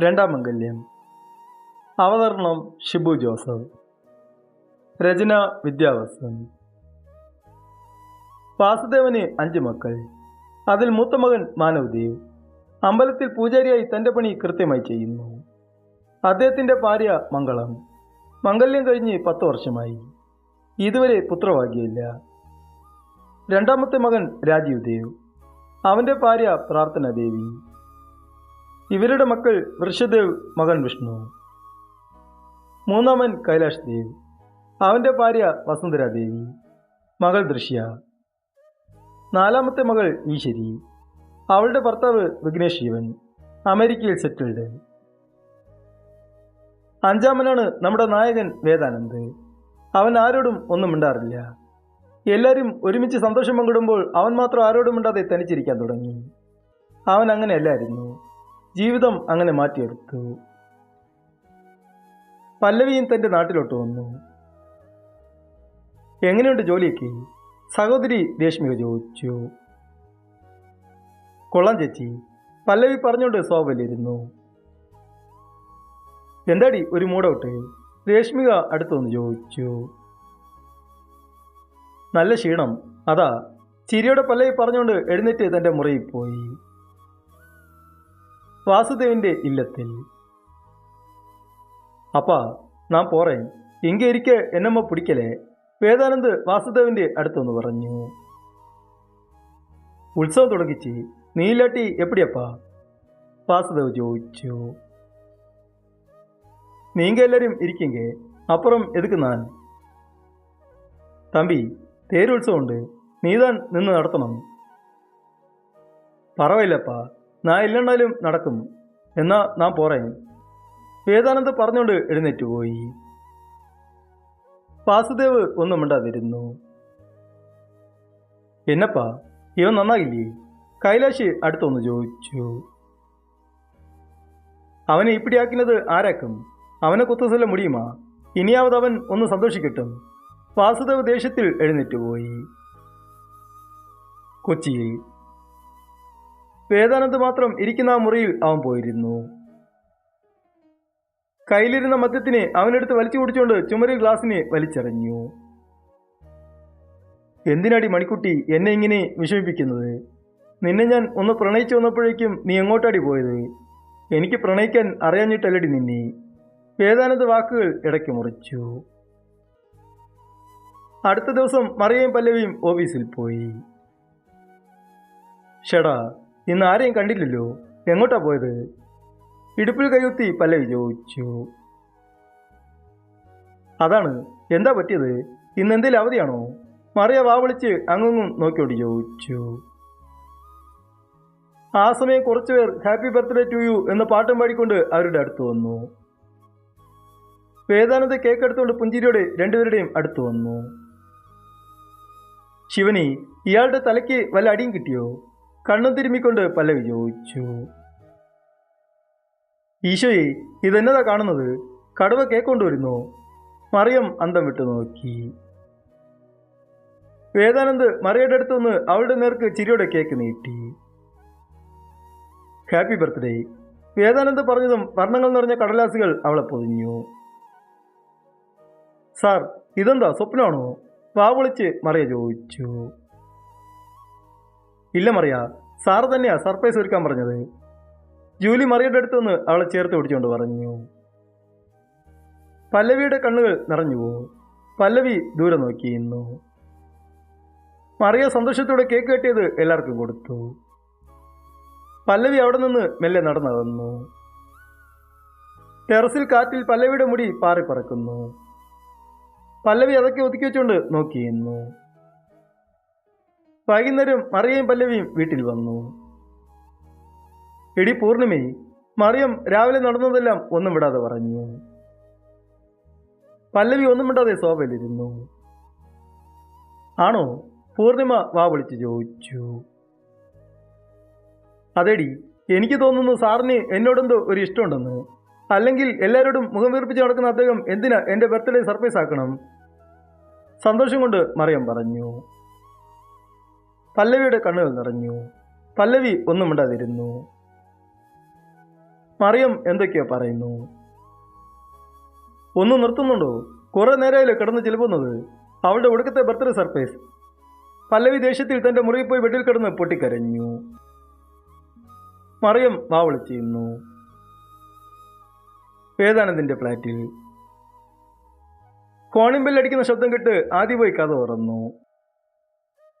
രണ്ടാം മംഗല്യം അവതരണം ഷിബു ജോസഫ്. രചന വിദ്യാവസൻ. വാസുദേവന് അഞ്ച് മക്കൾ. അതിൽ മൂത്ത മകൻ മാനവദേവ് അമ്പലത്തിൽ പൂജാരിയായി തന്റെ പണി കൃത്യമായി ചെയ്യുന്നു. അദ്ദേഹത്തിന്റെ ഭാര്യ മംഗളം. മംഗല്യം കഴിഞ്ഞ് പത്ത് വർഷമായി. ഇതുവരെ പുത്രഭാഗ്യമില്ല രണ്ടാമത്തെ മകൻ രാജീവ് ദേവ്. അവന്റെ ഭാര്യ പ്രാർത്ഥന ദേവി ഇവരുടെ മക്കൾ വൃഷദേവ് മകൻ വിഷ്ണു. മൂന്നാമൻ കൈലാഷ് ദേവ്. അവന്റെ ഭാര്യ വസുന്ധര ദേവി മകൾ ദൃശ്യ. നാലാമത്തെ മകൾ ഈശ്വരി. അവളുടെ ഭർത്താവ് വിഘ്നേഷ് ശിവൻ അമേരിക്കയിൽ സെറ്റിൽഡ്. അഞ്ചാമനാണ് നമ്മുടെ നായകൻ വേദാനന്ദ്. അവൻ ആരോടും ഒന്നും മിണ്ടാറില്ല. എല്ലാവരും ഒരുമിച്ച് സന്തോഷം പങ്കിടുമ്പോൾ അവൻ മാത്രം ആരോടും മിണ്ടാതെ തനിച്ചിരിക്കാൻ തുടങ്ങി. അവൻ അങ്ങനെയല്ലായിരുന്നു. ജീവിതം അങ്ങനെ മാറ്റിയെടുത്തു. പല്ലവിയും തന്റെ നാട്ടിലോട്ട് വന്നു. എങ്ങനെയുണ്ട് ജോലിയൊക്കെ? സഹോദരി രേഷ്മിക ചോദിച്ചു. കൊള്ളാം ചേച്ചി. പല്ലവി പറഞ്ഞുകൊണ്ട് സോബലിരുന്നു എന്താടി ഒരു മൂടൗട്ട്? രേഷ്മിക അടുത്തു വന്ന് ചോദിച്ചു. നല്ല ക്ഷീണം. അതാ ചിരിയുടെ പല്ലവി പറഞ്ഞുകൊണ്ട് എഴുന്നേറ്റ് തന്റെ മുറിയിൽ പോയി. വാസുദേവിന്റെ ഇല്ലത്തിൽ. അപ്പാ നാം പോറേ. ഇങ്ങേ ഇരിക്കെ എന്നമ്മ പിടിക്കലേ. വേദാനന്ദ് വാസുദേവിന്റെ അടുത്തൊന്ന് പറഞ്ഞു. ഉത്സവം തുടങ്ങിച്ച് നീലാട്ടി എപ്പിടിയപ്പാ? വാസുദേവ് ചോദിച്ചു. നീങ്ക എല്ലാരും ഇരിക്കെങ്ക അപ്പുറം എതുക്ക് നാൻ? തമ്പി തേരുത്സവമുണ്ട്. നീതാൻ നിന്ന് നടത്തണം. പറവില്ലപ്പാ നാ ഇല്ലെന്നാലും നടക്കും. എന്നാ നാം പോറേ. വേദാനന്ദ പറഞ്ഞുകൊണ്ട് എഴുന്നേറ്റ് പോയി. വാസുദേവ് ഒന്നും മിണ്ടാതിരുന്നു. എന്നപ്പാ ഇവൻ നന്നാകില്ലേ? കൈലാഷ് അടുത്തൊന്ന് ചോദിച്ചു. അവനെ ഇപ്പിടിയാക്കുന്നത് ആരാക്കും? അവനെ കുത്തസല്ല മുടിയുമാ. ഇനിയാവത് അവൻ ഒന്ന് സന്തോഷിക്കട്ടും. വാസുദേവ് ദേഷ്യത്തിൽ എഴുന്നേറ്റ് പോയി. കൊച്ചിയിൽ വേദാനന്ദ് മാത്രം ഇരിക്കുന്ന ആ മുറിയിൽ അവൻ പോയിരുന്നു. കയ്യിലിരുന്ന മദ്യത്തിനെ അവനെടുത്ത് വലിച്ചു കുടിച്ചുകൊണ്ട് ചുമരിൽ ഗ്ലാസിനെ വലിച്ചെറിഞ്ഞു. എന്തിനാടി മണിക്കുട്ടി എന്നെ ഇങ്ങനെ വിഷമിപ്പിക്കുന്നത്? നിന്നെ ഞാൻ ഒന്ന് പ്രണയിച്ചു വന്നപ്പോഴേക്കും നീ എങ്ങോട്ടാടി പോയത്? എനിക്ക് പ്രണയിക്കാൻ അറിയാഞ്ഞിട്ടല്ലടി നിന്നെ. വേദാനന്ദ് വാക്കുകൾ ഇടയ്ക്ക് മുറിച്ചു. അടുത്ത ദിവസം മറിയയും പല്ലവിയും ഓഫീസിൽ പോയി. ഷെടാ ഇന്ന് ആരെയും കണ്ടില്ലല്ലോ? എങ്ങോട്ടാ പോയത്? ഇടുപ്പിൽ കൈകുത്തി പല്ലവി ചോദിച്ചു. അതാണ് എന്താ പറ്റിയത്? ഇന്ന് എന്തെങ്കിലും അവധിയാണോ? മറിയ വാ വിളിച്ച് അങ്ങും നോക്കിയോട്ട് ചോദിച്ചു. ആ സമയം കുറച്ചുപേർ ഹാപ്പി ബർത്ത്ഡേ ടു യു എന്ന പാട്ടും പാടിക്കൊണ്ട് അവരുടെ അടുത്ത് വന്നു. വേദാനന്ദ കേക്ക് എടുത്തുകൊണ്ട് പുഞ്ചിരിയോടെ രണ്ടുപേരുടെയും അടുത്ത് വന്നു. ശിവനി ഇയാളുടെ തലയ്ക്ക് വല്ല അടിയും കിട്ടിയോ? കണ്ണും തിരുമ്മിക്കൊണ്ട് പല്ലവി ചോദിച്ചു. ഈശോയെ ഇതെന്നതാ കാണുന്നത്? കടുവ കേക്കൊണ്ടുവരുന്നു. മറിയം അന്തം വിട്ടു നോക്കി. വേദാനന്ദ് മറിയയുടെ അടുത്തുനിന്ന് അവളുടെ നേർക്ക് ചിരിയുടെ കേക്ക് നീട്ടി. ഹാപ്പി ബർത്ത്ഡേ വേദാനന്ദ് പറഞ്ഞതും വർണങ്ങൾ നിറഞ്ഞ കടലാസുകൾ അവളെ പൊതിഞ്ഞു. സാർ ഇതെന്താ സ്വപ്നമാണോ? വാ വിളിച്ച് മറിയ ചോദിച്ചു. ഇല്ല മറിയ. സാറ് തന്നെയാ സർപ്രൈസ് ഒരുക്കാൻ പറഞ്ഞത്. ജൂലി മറിയുടെ അടുത്തുനിന്ന് അവളെ ചേർത്ത് പിടിച്ചുകൊണ്ട് പറഞ്ഞു. പല്ലവിയുടെ കണ്ണുകൾ നിറഞ്ഞു പോകും പല്ലവി ദൂരെ നോക്കി നോക്കിയിരുന്നു മറിയ സന്തോഷത്തോടെ കേക്ക് കെട്ടിയത് എല്ലാവർക്കും കൊടുത്തു. പല്ലവി അവിടെ നിന്ന് മെല്ലെ നടന്നകന്നു ടെറസിൽ കാറ്റിൽ പല്ലവിയുടെ മുടി പാറിപ്പറക്കുന്നു പല്ലവി അതൊക്കെ ഒതുക്കി വെച്ചുകൊണ്ട് നോക്കിയിരുന്നു വൈകുന്നേരം മറിയയും പല്ലവിയും വീട്ടിൽ വന്നു. ഇടി പൂർണിമേ മറിയം രാവിലെ നടന്നതെല്ലാം ഒന്നും വിടാതെ പറഞ്ഞു. പല്ലവി ഒന്നും വിടാതെ സോഫയിലിരുന്നു ആണോ? പൂർണിമ വാ വിളിച്ച് ചോദിച്ചു. അതെടി എനിക്ക് തോന്നുന്നു സാറിന് എന്നോടെന്തോ ഒരു ഇഷ്ടമുണ്ടെന്ന്. അല്ലെങ്കിൽ എല്ലാവരോടും മുഖം വീർപ്പിച്ച് നടക്കുന്ന അദ്ദേഹം എന്തിനാ എന്റെ ബർത്ത്ഡേ സർപ്രൈസ് ആക്കണം സന്തോഷം കൊണ്ട് മറിയം പറഞ്ഞു. പല്ലവിയുടെ കണ്ണുകൾ നിറഞ്ഞു. പല്ലവി ഒന്നും മിണ്ടാതിരുന്നു. മറിയം എന്തൊക്കെയോ പറയുന്നു. ഒന്ന് നിർത്തുന്നുണ്ടോ? കുറെ നേരമായില്ലേ കിടന്ന് ചിലപ്പുന്നത് അവളുടെ ഒടുക്കത്തെ ബർത്ത്ഡേ സർപ്രൈസ്. പല്ലവി ദേഷ്യത്തിൽ തന്റെ മുറിയിൽ പോയി ബെഡിൽ കിടന്ന് പൊട്ടിക്കരഞ്ഞു. മറിയം വാവളി ചെയ്യുന്നു വേദാനന്ദിന്റെ ഫ്ലാറ്റിൽ? കോണിംഗ് ബെല്ലടിക്കുന്ന ശബ്ദം കേട്ട് ആദ്യ പോയി കഥ തുറന്നു.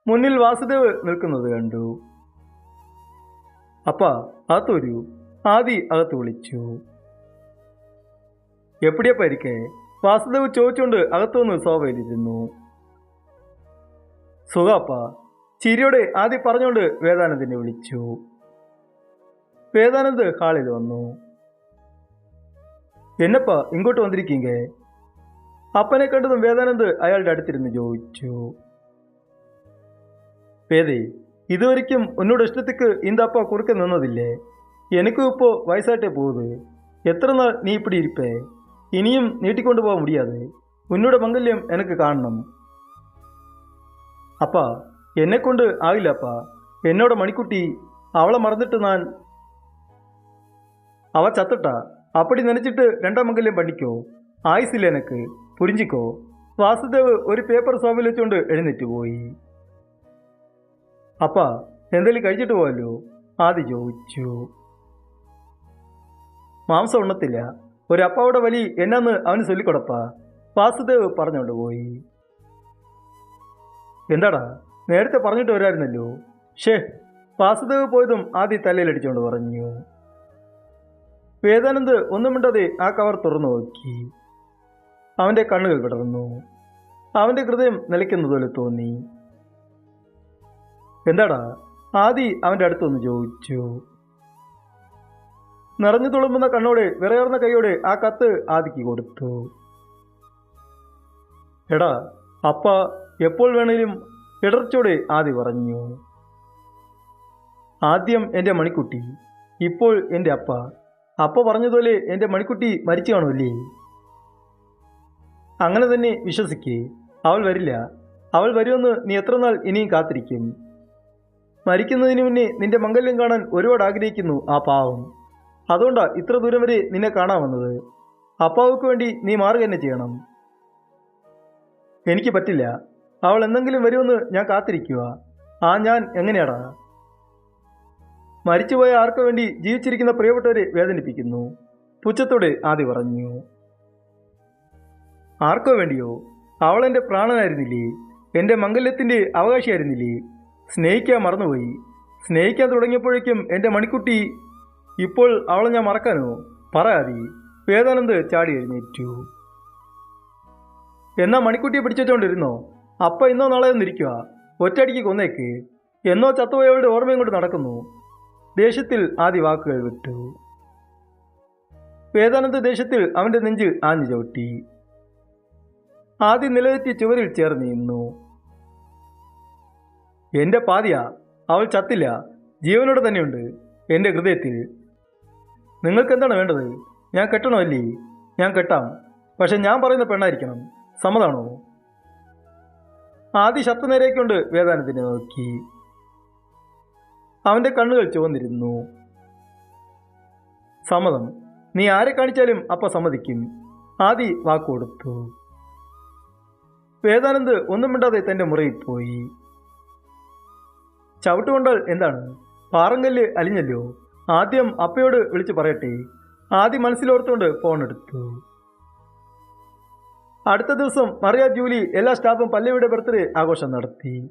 മുന്നിൽ വാസുദേവ് നിൽക്കുന്നത് കണ്ടു. അപ്പ അകത്ത് വരൂ ആദി അകത്ത് വിളിച്ചു. എപ്പിടിയപ്പ ഇരിക്കേ? വാസുദേവ് ചോദിച്ചുകൊണ്ട് അകത്തുനിന്ന് സോഫയിലിരുന്നു. സുഖാപ്പ ചിരിയോടെ ആദ്യം പറഞ്ഞുകൊണ്ട് വേദാനന്ദിനെ വിളിച്ചു. വേദാനന്ദ് ഹാളിൽ വന്നു. എന്നപ്പ ഇങ്ങോട്ട് വന്നിരിക്കീങ്ക? അപ്പനെ കണ്ടതും വേദാനന്ദ് അയാളുടെ അടുത്തിരുന്ന് ചോദിച്ചു. പേതി ഇതുവരിക്കും ഉന്നോട് ഇഷ്ടത്തിക്ക് ഇന്താപ്പ കുറുക്കെ നിന്നതില്ലേ? എനിക്കും ഇപ്പോൾ വയസ്സായിട്ടേ പോകുന്നത് എത്ര നാൾ നീ ഇപ്പിടി ഇരിപ്പേ? ഇനിയും നീട്ടിക്കൊണ്ടു പോകാൻ മുടിയാതെ. ഉന്നോട് മംഗല്യം എനിക്ക് കാണണം. അപ്പാ എന്നെക്കൊണ്ട് ആകില്ലപ്പാ എന്നോട് മണിക്കുട്ടി അവളെ മറന്നിട്ട് ഞാൻ അവ ചത്തട്ട. അപ്പടി നനച്ചിട്ട് രണ്ടാം മംഗല്യം പണിക്കോ? ആയുസില്ല എനിക്ക്. പുരിഞ്ചിക്കോ? വാസുദേവ് ഒരു പേപ്പർ സോഫിൽ വെച്ചുകൊണ്ട് എഴുന്നേറ്റ് പോയി. അപ്പ എന്തെങ്കിലും കഴിച്ചിട്ട് പോവല്ലോ? ആദ്യ ചോദിച്ചു. മാംസം ഉണ്ണത്തില്ല. ഒരു വലി എന്നാന്ന് അവന് ചൊല്ലിക്കൊടപ്പ. വാസുദേവ് പറഞ്ഞുകൊണ്ട് പോയി. എന്താടാ നേരത്തെ പറഞ്ഞിട്ട് വരായിരുന്നല്ലോ? ഷേ വാസുദേവ് പോയതും ആദ്യ തലയിലടിച്ചുകൊണ്ട് പറഞ്ഞു. വേദാനന്ദ് ഒന്നും മിണ്ടാതെ ആ കവർ തുറന്നു നോക്കി. അവന്റെ കണ്ണുകൾ വിടർന്നു. അവന്റെ ഹൃദയം നിലയ്ക്കുന്നതുപോലെ തോന്നി. എന്താടാ? ആദി അവന്റെ അടുത്തൊന്ന് ചോദിച്ചു. നിറഞ്ഞു തുളുമ്പുന്ന കണ്ണോടെ വിറയർന്ന കൈയോടെ ആ കത്ത് ആദിക്ക് കൊടുത്തു. എടാ അപ്പ എപ്പോൾ വേണേലും ഇടർച്ചോടെ ആദി പറഞ്ഞു. ആദ്യം എന്റെ മണിക്കുട്ടി ഇപ്പോൾ എന്റെ അപ്പ. അപ്പ പറഞ്ഞതുപോലെ എന്റെ മണിക്കുട്ടി മരിച്ചു കാണുമല്ലേ? അങ്ങനെ തന്നെ വിശ്വസിക്കേ. അവൾ വരില്ല. അവൾ വരുമെന്ന് നീ എത്ര നാൾ ഇനിയും കാത്തിരിക്കും. മരിക്കുന്നതിന് മുന്നേ നിന്റെ മംഗല്യം കാണാൻ ഒരുപാട് ആഗ്രഹിക്കുന്നു ആ പാവം. അതുകൊണ്ടാ ഇത്ര ദൂരം വരെ നിന്നെ കാണാൻ വന്നത്. അപ്പാവുക്ക് വേണ്ടി നീ മാറുക തന്നെ ചെയ്യണം. എനിക്ക് പറ്റില്ല. അവൾ എന്തെങ്കിലും വരുമെന്ന് ഞാൻ കാത്തിരിക്കുക. ആ ഞാൻ എങ്ങനെയാടാ? മരിച്ചുപോയ ആർക്കു വേണ്ടി ജീവിച്ചിരിക്കുന്ന പ്രിയപ്പെട്ടവരെ വേദനിപ്പിക്കുന്നു. പുച്ഛത്തോടെ ആദ്യ പറഞ്ഞു. ആർക്കോ വേണ്ടിയോ? അവൾ എന്റെ പ്രാണനായിരുന്നില്ലേ? എന്റെ മംഗല്യത്തിന്റെ അവകാശിയായിരുന്നില്ലേ? സ്നേഹിക്കാൻ മറന്നുപോയി. സ്നേഹിക്കാൻ തുടങ്ങിയപ്പോഴേക്കും എന്റെ മണിക്കുട്ടി ഇപ്പോൾ അവളെ ഞാൻ മറക്കാനോ? പറയാതി വേദാനന്ദ് ചാടി എഴുന്നേറ്റു. എന്നാ മണിക്കുട്ടിയെ പിടിച്ചുവെച്ചോണ്ടിരുന്നോ? അപ്പ ഇന്നോ നാളെ ഒന്നിരിക്കുക ഒറ്റയടിക്ക് കൊന്നേക്ക്. എന്നോ ചത്തുപോയവളുടെ ഓർമ്മയും കൊണ്ട് നടക്കുന്നു. ദേഷ്യത്തിൽ ആദ്യ വാക്കുകൾ വിട്ടു. വേദാനന്ദ ദേഷ്യത്തിൽ അവന്റെ നെഞ്ച് ആഞ്ഞു ചവിട്ടി. ആദ്യം നിലനിർത്തിയ ചുവരിൽ ചേർന്ന് നിന്നു. എന്റെ പാതിയ അവൾ ചത്തില്ല ജീവനോടെ തന്നെയുണ്ട് എന്റെ ഹൃദയത്തിൽ. നിങ്ങൾക്ക് എന്താണ് വേണ്ടത്? ഞാൻ കെട്ടണോ അല്ലേ? ഞാൻ കെട്ടാം പക്ഷെ ഞാൻ പറയുന്ന പെണ്ണായിരിക്കണം സമ്മതാണോ? ആദ്യ ശബ്ദ നേരേക്കൊണ്ട് വേദാനത്തിനെ നോക്കി. അവന്റെ കണ്ണുകൾ ചുവന്നിരുന്നു. സമ്മതം നീ ആരെ കാണിച്ചാലും അപ്പ സമ്മതിക്കും ആദി വാക്കുകൊടുത്തു വേദാനന്ദ് ഒന്നും മിണ്ടാതെ തന്റെ മുറിയിൽ പോയി. ചവിട്ടുകൊണ്ടാൽ എന്താണ്? പാറങ്കല്ല് അലിഞ്ഞല്ലോ. ആദ്യം അപ്പയോട് വിളിച്ചു പറയട്ടെ. ആദ്യം മനസ്സിലോർത്തുകൊണ്ട് ഫോൺ എടുത്തു. അടുത്ത ദിവസം മറിയ ജൂലി എല്ലാ സ്റ്റാഫും പല്ലവിയുടെ ബർത്ത്ഡേ ആഘോഷം നടത്തി.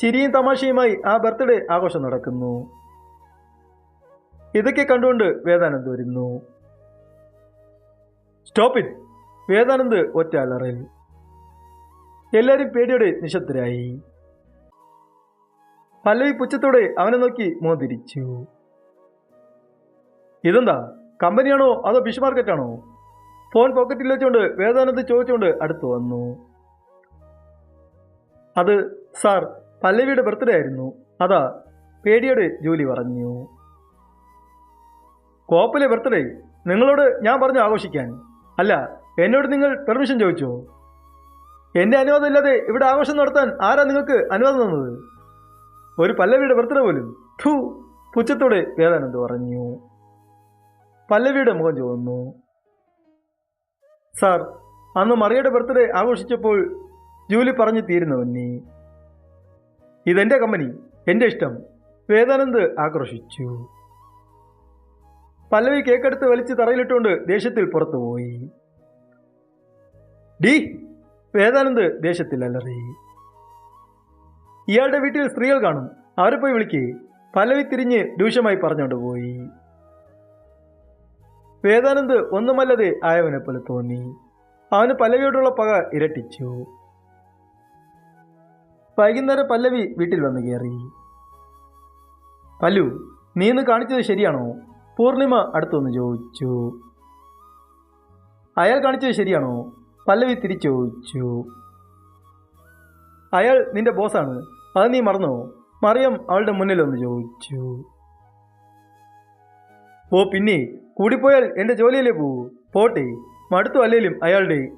ചിരിയും തമാശയുമായി ആ ബർത്ത്ഡേ ആഘോഷം നടക്കുന്നു. ഇതൊക്കെ കണ്ടുകൊണ്ട് വേദാനന്ദ് വരുന്നു. സ്റ്റോപ്പ് ഇറ്റ് വേദാനന്ദ് ഒറ്റ അലറിൽ. എല്ലാവരും പേടിയോടെ നിശബ്ദരായി. പല്ലവി പുച്ഛത്തോടെ അവനെ നോക്കി മോതിരിച്ചു ഇതെന്താ? കമ്പനിയാണോ അതോ ഫിഷ് മാർക്കറ്റാണോ ഫോൺ പോക്കറ്റിൽ വെച്ചുകൊണ്ട് വേദാനന്ദ് ചോദിച്ചുകൊണ്ട് അടുത്തു വന്നു. അത് സാർ പല്ലവിയുടെ ബർത്ത്ഡേ ആയിരുന്നു. അതാ പേടിയോടെ ജോലി പറഞ്ഞു. കോപ്പിലെ ബർത്ത്ഡേ നിങ്ങളോട് ഞാൻ പറഞ്ഞു ആഘോഷിക്കാൻ. അല്ല എന്നോട് നിങ്ങൾ പെർമിഷൻ ചോദിച്ചോ? എന്റെ അനുവാദം ഇല്ലാതെ ഇവിടെ ആഘോഷം നടത്താൻ ആരാ നിങ്ങൾക്ക് അനുവാദം തന്നത്? ഒരു പല്ലവിയുടെ വർത്തന പോലും ഥൂ പുച്ഛത്തോടെ വേദാനന്ദ് പറഞ്ഞു. പല്ലവിയുടെ മുഖം ചുവന്നു. സാർ അന്ന് മറിയയുടെ ബർത്ത്ഡേ ആഘോഷിച്ചപ്പോൾ ജൂലി പറഞ്ഞു തീരുന്നു നീ ഇതെന്റെ കമ്പനി എന്റെ ഇഷ്ടം വേദാനന്ദ് ആക്രോശിച്ചു. പല്ലവി കേക്കെടുത്ത് വലിച്ച് തറയിലിട്ടുകൊണ്ട് ദേഷ്യത്തിൽ പുറത്തുപോയി. ഡി വേദാനന്ദ് ദേശത്തിൽ അലറി ഇയാളുടെ വീട്ടിൽ സ്ത്രീകൾ കാണും അവരെ പോയി വിളിക്കേ. പലവി തിരിഞ്ഞ് രൂക്ഷമായി പറഞ്ഞുകൊണ്ട് പോയി. വേദാനന്ദ് ഒന്നുമല്ലതെ ആയവനെ പോലെ തോന്നി. അവന് പല്ലവിയോടുള്ള പക ഇരട്ടിച്ചു. വൈകുന്നേരം പല്ലവി വീട്ടിൽ വന്നു കയറി. പല്ലു നീ ഇന്ന് കാണിച്ചത് ശരിയാണോ? പൂർണിമ അടുത്തൊന്ന് ചോദിച്ചു. അയാൾ കാണിച്ചത് ശരിയാണോ? പല്ലവി തിരിച്ചു ചോദിച്ചു. അയാൾ നിന്റെ ബോസാണ്. അത് നീ മറന്നോ മറിയം അവളുടെ മുന്നിൽ ഒന്ന് ചോദിച്ചു. ഓ പിന്നെ കൂടിപ്പോയാൽ എന്റെ ജോലിയിലേ പോവൂ? പോട്ടെ മടുത്തു അല്ലേലും അയാളുടെ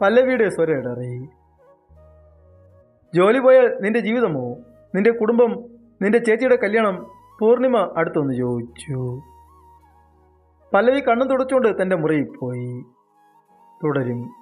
പല്ലവിയുടെ സ്വരം ഇടറി. ജോലി പോയാൽ നിന്റെ ജീവിതമോ നിന്റെ കുടുംബം നിന്റെ ചേച്ചിയുടെ കല്യാണം പൂർണിമ അടുത്തൊന്ന് ചോദിച്ചു. പല്ലവി കണ്ണും തുടച്ചുകൊണ്ട് തന്റെ മുറിയിൽ പോയി. തുടരും.